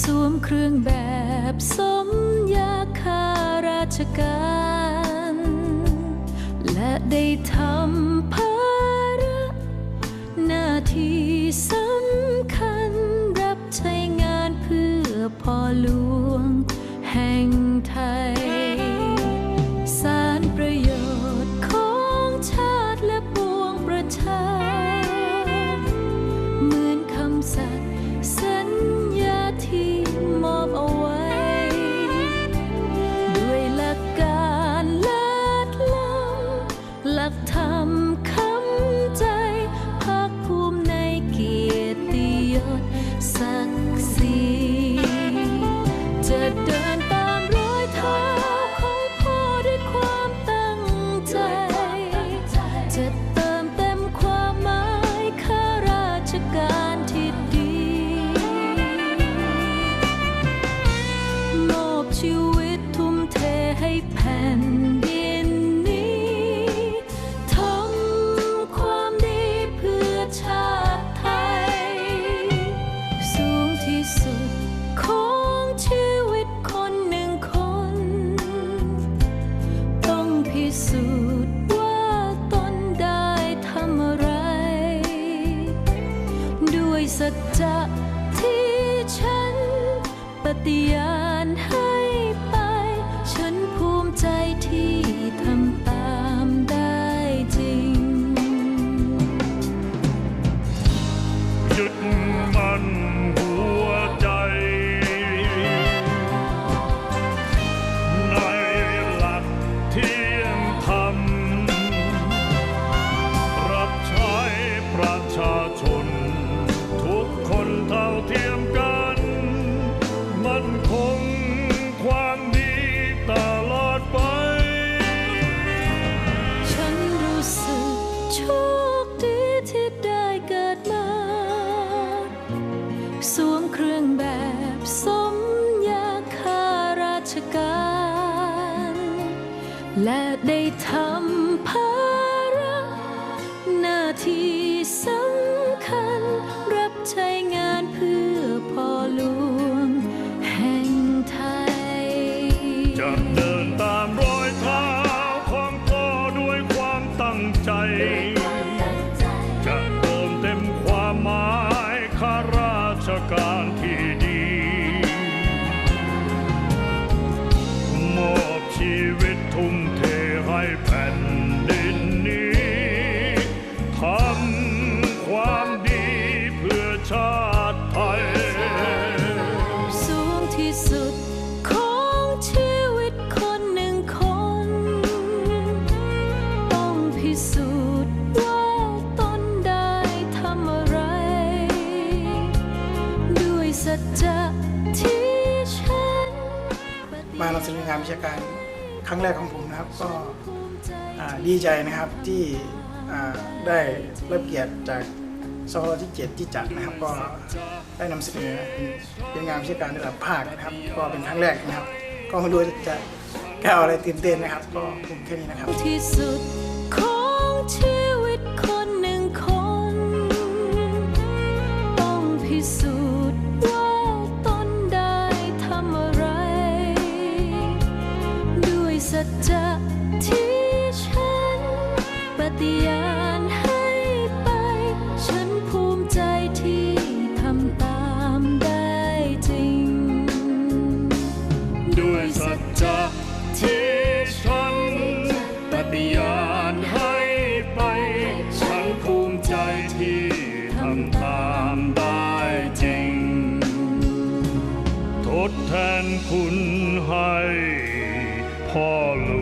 สวมเครื่องแบบสมยาคาราชการ และได้ทำผ้ สัจจะที่ฉันปฏิญาณ รื่องแบบสมยาข้าราชการ และได้ทำภาระหน้าที่สำคัญ รับใช้งานเพื่อพ่อหลวงแห่งไทย จะเดิ มารับสินงานวิชาการครั้งแรกของผมนะครับ ก็ดีใจนะครับที่ได้รับเกียรติจากสพที่ 7 ที่จัดนะครับ ก็ได้นำเสนอเป็นงานวิชาการระดับภาคนะครับ ก็เป็นครั้งแรกนะครับ ก็ไม่รู้จะแก้อะไรตื่นเต้นนะครับ ก็ผงแค่นี้นะครับ ทแทนคุณให้พ่อหลว